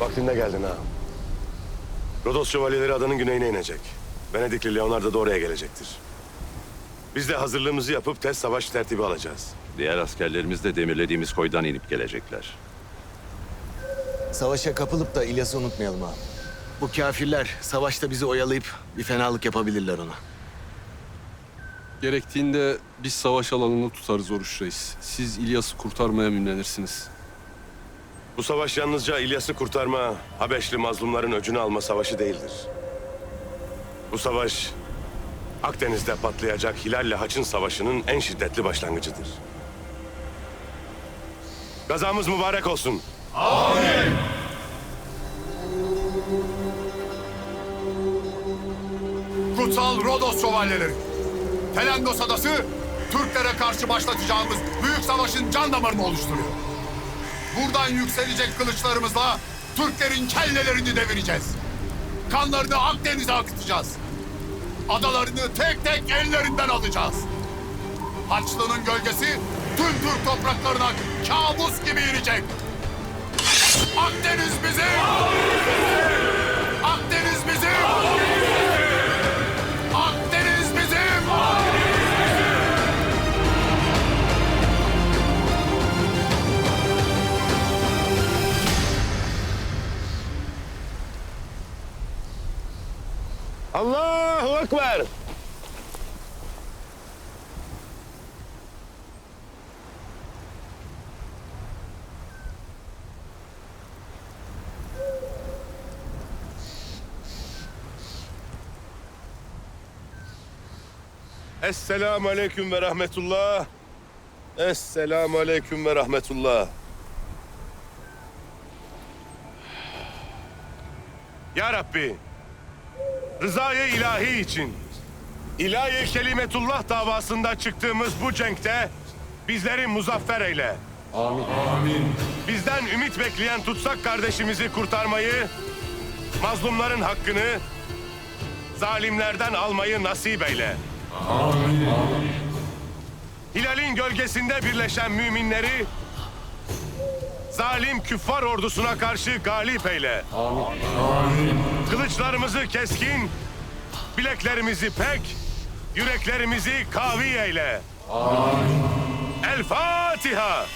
Vaktinde geldin ha. Rodos şövalyeleri adanın güneyine inecek. Venedikli Leonardo da oraya gelecektir. Biz de hazırlığımızı yapıp test savaş tertibi alacağız. Diğer askerlerimiz de demirlediğimiz koydan inip gelecekler. Savaşa kapılıp da İlyas'ı unutmayalım abi. Bu kafirler savaşta bizi oyalayıp bir fenalık yapabilirler ona. Gerektiğinde biz savaş alanını tutarız Oruç Reis. Siz İlyas'ı kurtarmaya münlenirsiniz. Bu savaş yalnızca İlyas'ı kurtarma, Habeşli mazlumların öcünü alma savaşı değildir. Bu savaş Akdeniz'de patlayacak Hilal'le Haç'ın savaşının en şiddetli başlangıcıdır. Gazamız mübarek olsun. Kutsal Rodos şövalyeleri. Telendos adası Türklere karşı başlatacağımız büyük savaşın can damarını oluşturuyor. Buradan yükselecek kılıçlarımızla Türklerin kellelerini devireceğiz. Kanlarını Akdeniz'e akıtacağız. Adalarını tek tek ellerinden alacağız. Haçlı'nın gölgesi tüm Türk topraklarına kabus gibi inecek. Akdeniz Allahu Ekber! Esselamu Aleyküm ve Rahmetullah. Esselamu Aleyküm ve Rahmetullah. Ya Rabbi, rızayı ilahi için, ilahi kelimetullah davasında çıktığımız bu cenkte bizleri muzaffer eyle. Amin. Bizden ümit bekleyen tutsak kardeşimizi kurtarmayı, mazlumların hakkını, zalimlerden almayı nasip eyle. Amin. Hilal'in gölgesinde birleşen müminleri, zalim küffar ordusuna karşı galip eyle. Kılıçlarımızı keskin, bileklerimizi pek, yüreklerimizi kavi eyle. El Fatiha.